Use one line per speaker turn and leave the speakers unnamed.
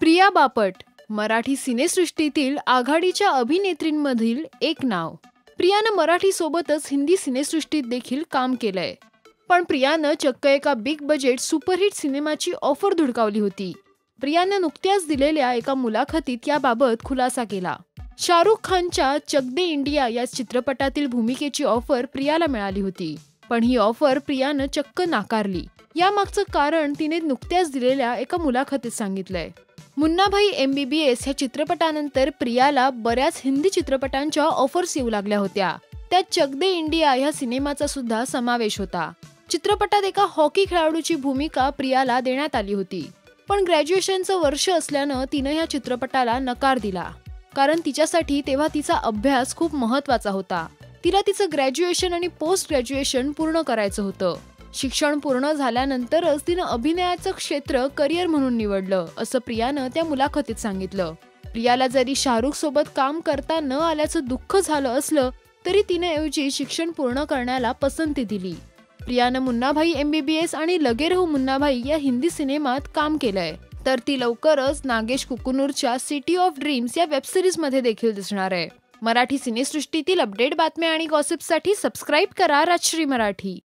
प्रिया बापट मराठी सिनेसृष्टीतील आघाडीच्या अभिनेत्रींमधील एक नाव. प्रियानं मराठी सोबतच हिंदी सिनेसृष्टीत देखील काम केलंय. पण प्रियानं चक्क एका बिग बजेट सुपरहिट सिनेमाची ऑफर धुडकावली होती. प्रियानं नुकत्याच दिलेल्या एका मुलाखतीत याबाबत खुलासा केला. शाहरुख खानच्या चक दे इंडिया या चित्रपटातील भूमिकेची ऑफर प्रियाला मिळाली होती. पण ही ऑफर प्रियानं चक्क नाकारली. यामागचं कारण तिने नुकत्याच दिलेल्या एका मुलाखतीत सांगितलंय. Munnabhai M B B S ह्या चित्रपटानंतर प्रियाला बऱ्याच हिंदी चित्रपटांच्या ऑफर्स येऊ लागल्या होत्या. त्यात चक दे इंडिया ह्या सिनेमाचा सुद्धा समावेश होता. चित्रपटात एका हॉकी खेळाडूची भूमिका प्रियाला देण्यात आली होती. पण ग्रॅज्युएशनचं वर्ष असल्यानं तिनं या चित्रपटाला नकार दिला. कारण तिच्यासाठी तेव्हा तिचा अभ्यास खूप महत्त्वाचा होता. तिला तिचं ग्रॅज्युएशन आणि पोस्ट ग्रॅज्युएशन पूर्ण करायचं होतं. शिक्षण पूर्ण झाल्यानंतरच तिनं अभिनयाचं क्षेत्र करिअर म्हणून निवडलं असं प्रियानं त्या मुलाखतीत सांगितलं. प्रियाला जरी शाहरुख सोबत काम करता न आल्याचं दुःख झालं असलं तरी तिने ऐवजी शिक्षण पूर्ण करण्याला पसंती दिली. प्रियानं मुन्नाभाई एमबीबीएस आणि लगे रहू मुन्नाभाई या हिंदी सिनेमात काम केलंय. तर ती लवकरच नागेश कुकुनूरच्या सिटी ऑफ ड्रीम्स या वेबसिरीजमध्ये देखील दिसणार आहे. मराठी सिनेसृष्टीतील अपडेट बातम्या आणि गॉसिपसाठी सबस्क्राईब करा राजश्री मराठी.